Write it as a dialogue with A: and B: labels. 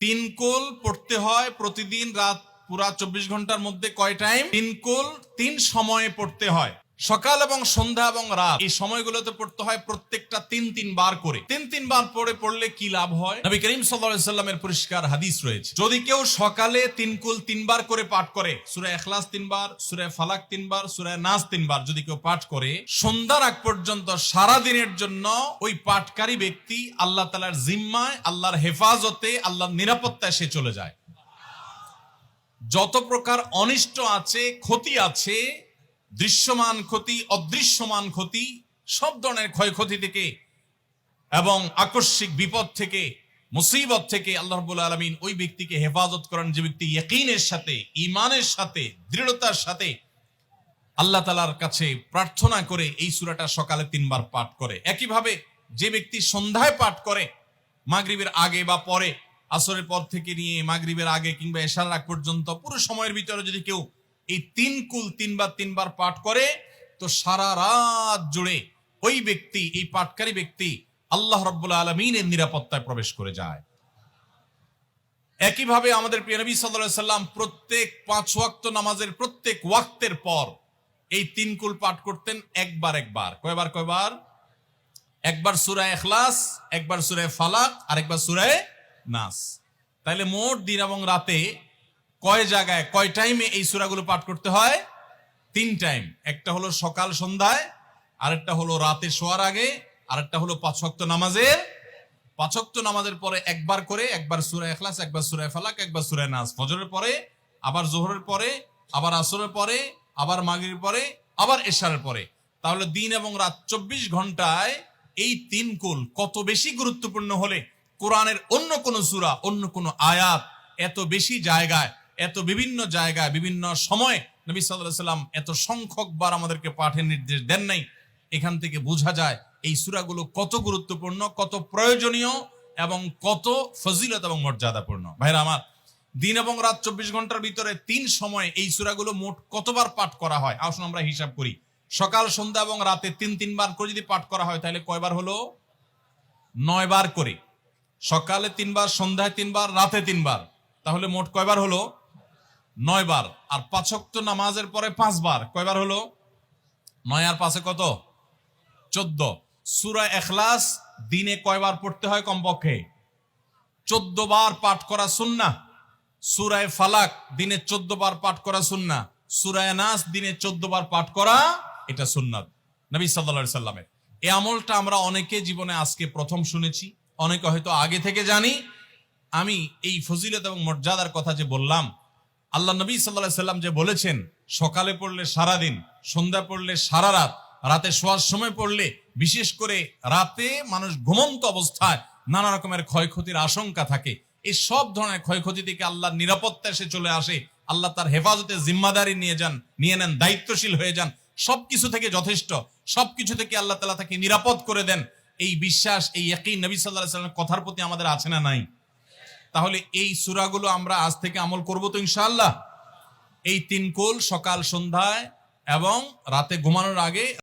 A: তিন কোল পড়তে হয় প্রতিদিন রাত পুরা চব্বিশ ঘণ্টার মধ্যে কয় টাইম তিন কোল তিন সময়ে পড়তে হয়। সকাল এবং সন্ধ্যা এবং রাত। এই সময়গুলোতে পড়তে হয় প্রত্যেকটা তিন তিন বার করে। তিন তিন বার পড়ে পড়লে কি লাভ হয়? নবী করিম সাল্লামের পরিষ্কার হাদিস রয়েছে। যদি কেউ সকালে তিন কুল তিনবার করে পাঠ করে, সূরা ইখলাস তিনবার, সূরা ফালাক তিনবার, সূরা নাস তিনবার যদি কেউ পাঠ করে, সন্ধ্যার আগ পর্যন্ত সারা দিনের জন্য ওই পাঠকারী ব্যক্তি আল্লাহ তাআলার জিম্মায়, আল্লাহর হেফাজতে, আল্লাহর নিরাপত্তায় সে চলে যায়। যত প্রকার অনিষ্ট আছে, ক্ষতি আছে দৃশ্যমান ক্ষতি, অদৃশ্যমান ক্ষতি, সব ধরনের ক্ষয়ক্ষতি থেকে এবং আকস্মিক বিপদ থেকে, মুসিবত থেকে আল্লাহ রব্বুল আলমিন ওই ব্যক্তিকে হেফাজত করেন যে ব্যক্তি ইয়কিনের সাথে ইমানের সাথে, দৃঢ়তার সাথে আল্লাহ তালার কাছে প্রার্থনা করে এই সুরাটা সকালে তিনবার পাঠ করে। একইভাবে যে ব্যক্তি সন্ধ্যায় পাঠ করে, মাগরিবের আগে বা পরে, আসরের পর থেকে নিয়ে মাগরিবের আগে কিংবা এশার আগ পর্যন্ত, পুরো সময়ের ভিতরে যদি কেউ এই তিন কুল তিনবার তিনবার পাঠ করে তো সারা রাত জুড়ে ওই ব্যক্তি, এই পাঠকারী ব্যক্তি আল্লাহ রব্বুল আলমিনের নিরাপত্তায় প্রবেশ করে যায়। একইভাবে আমাদের প্রিয় নবী সাল্লাম প্রত্যেক পাঁচ ওয়াক্ত নামাজের প্রত্যেক ওয়াক্তের পর এই তিন কুল পাঠ করতেন একবার একবার। কয়বার কয়বার? একবার সুরায় এখলাস একবার সুরায় ফালাক আর একবার সুরায় নাস। তাইলে মোট দিন এবং রাতে কয় জায়গায়, কয় টাইমে এই সুরাগুলো পাঠ করতে হয়? তিন টাইম একটা হলো সকাল সন্ধ্যায়, আরেকটা হলো রাতে শোয়ার আগে, আরেকটা হলো পাঁচ ওয়াক্ত নামাজের। পাঁচক্ত নামাজের পরে একবার করে, একবার সুরায় এখলাস একবার সুরায় ফালাক, একবার সুরায় নাজ ফজরের পরে, আবার জোহরের পরে, আবার আসরের পরে, আবার মাগরির পরে, আবার এশারের পরে। তাহলে দিন এবং রাত চব্বিশ ঘন্টায় এই তিন কুল কত বেশি গুরুত্বপূর্ণ হলে কোরআনের অন্য কোন সুরা, অন্য কোন আয়াত এত বেশি জায়গায় এত বিভিন্ন জায়গায়, বিভিন্ন সময় নবী সাল্লাহ সাল্লাম এত সংখ্যক বার আমাদেরকে পাঠের নির্দেশ দেন নাই। এখান থেকে বোঝা যায় এই সুরাগুলো কত গুরুত্বপূর্ণ, কত প্রয়োজনীয় এবং কত ফজিলত এবং মর্যাদাপূর্ণ। ভাইরা আমার, দিন এবং রাত চব্বিশ ঘণ্টার ভিতরে তিন সময় এই সুরাগুলো মোট কতবার পাঠ করা হয়? আসুন আমরা হিসাব করি। সকাল, সন্ধ্যা এবং রাতে তিন তিনবার করে যদি পাঠ করা হয়, তাহলে কয়বার হলো? নয় বার করে। সকালে তিনবার সন্ধ্যায় তিনবার রাতে তিনবার তাহলে মোট কয়বার হলো? নয় বার আর পাঁচক্ত নামাজের পরে পাঁচবার। কয়বার হলো? নয় আর পাঁচে কত? চোদ্দ। সুরা এখলাস দিনে কয়বার পড়তে হয় কমপক্ষে? চোদ্দ বার পাঠ করা সুন্না সুরায় ফালাক দিনে চোদ্দ বার পাঠ করা সুন্না সুরায় নাস দিনে চোদ্দ বার পাঠ করা এটা সুন্নাত। নবী সাল্লা সাল্লামের। এই আমলটা আমরা অনেকে জীবনে আজকে প্রথম শুনেছি। অনেকে হয়তো আগে থেকে জানি। আমি এই ফজিলত এবং মর্যাদার কথা যে বললাম আল্লাহ নবী সাল্লাহ সাল্লাম যে বলেছেন, সকালে পড়লে সারা দিন সন্ধ্যা পড়লে সারা রাত, রাতে শোয়ার সময় পড়লে বিশেষ করে রাতে মানুষ ঘুমন্ত অবস্থায় নানা রকমের ক্ষয়ক্ষতির আশঙ্কা থাকে। এই সব ধরনের ক্ষয়ক্ষতি থেকে আল্লাহ নিরাপত্তা এসে চলে আসে। আল্লাহ তার হেফাজতে জিম্মাদারি নিয়ে যান, নিয়ে নেন, দায়িত্বশীল হয়ে যান। সবকিছু থেকে যথেষ্ট। সবকিছু থেকে আল্লাহ তালা তাকে নিরাপদ করে দেন। এই বিশ্বাস, এই একই নবী সাল্লাহ সাল্লামের কথার প্রতি আমাদের আছে না নাই? তাহলে এই সুরাগুলো আমরা আজ থেকে আমল করব তো ইনশাল্লাহ এই তিন কোল সকাল, সন্ধ্যায় এবং রাতে ঘুমানোর আগে